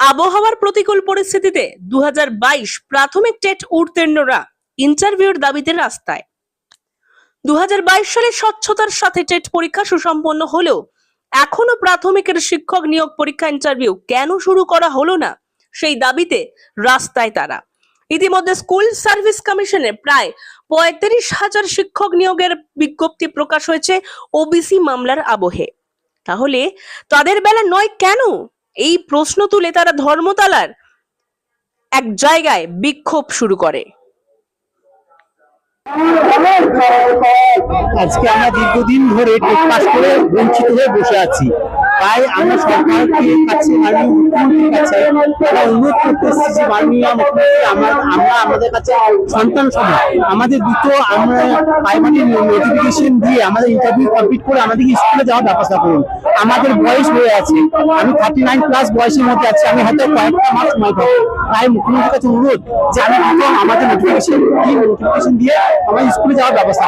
আবহাওয়ার প্রতিকূল পরিস্থিতিতে দুহাজার বাইশ প্রাথমিক টেট উত্তীর্ণরা ইন্টারভিউর দাবিতে রাস্তায়। দুহাজার বাইশ সালে স্বচ্ছতার সাথে টেট পরীক্ষা সুসম্পন্ন হলেও এখনও প্রাথমিকের শিক্ষক নিয়োগ পরীক্ষা ইন্টারভিউ কেন শুরু করা হলো না সেই দাবিতে রাস্তায় তারা। ইতিমধ্যে স্কুল সার্ভিস কমিশনে প্রায় পঁয়ত্রিশ হাজার শিক্ষক নিয়োগের বিজ্ঞপ্তি প্রকাশ হয়েছে ওবিসি মামলার আবহে। তাহলে তাদের বেলা নয় কেন? এই প্রশ্ন তুলে তারা ধর্মতলার এক জায়গায় বিক্ষোভ শুরু করে। আজকে আমরা দীর্ঘদিন ধরে পাস করে বঞ্চিত হয়ে বসে আছি। তাই আমরা সরকারকে কাছে মাননীয় মুখ্যমন্ত্রীর কাছে আমরা অনুরোধ করতে এসেছি যে মাননীয় মুখ্যমন্ত্রী, আমরা আমরা আমাদের কাছে সন্তান সময় আমাদের দুটো আমরা প্রাইমারি নোটিফিকেশন দিয়ে আমাদের ইন্টারভিউ কমপ্লিট করে আমাদেরকে স্কুলে যাওয়ার ব্যবস্থা করুন। আমাদের বয়স হয়ে আছে। আমি থার্টি নাইন প্লাস বয়সের মধ্যে আছি। আমি হয়তো কয়েকটা মাস সময় পাবো। তাই মুখ্যমন্ত্রীর কাছে অনুরোধ যে আমি দুটো আমাদের নোটিফিকেশন দিয়ে আমার স্কুলে যাওয়ার ব্যবস্থা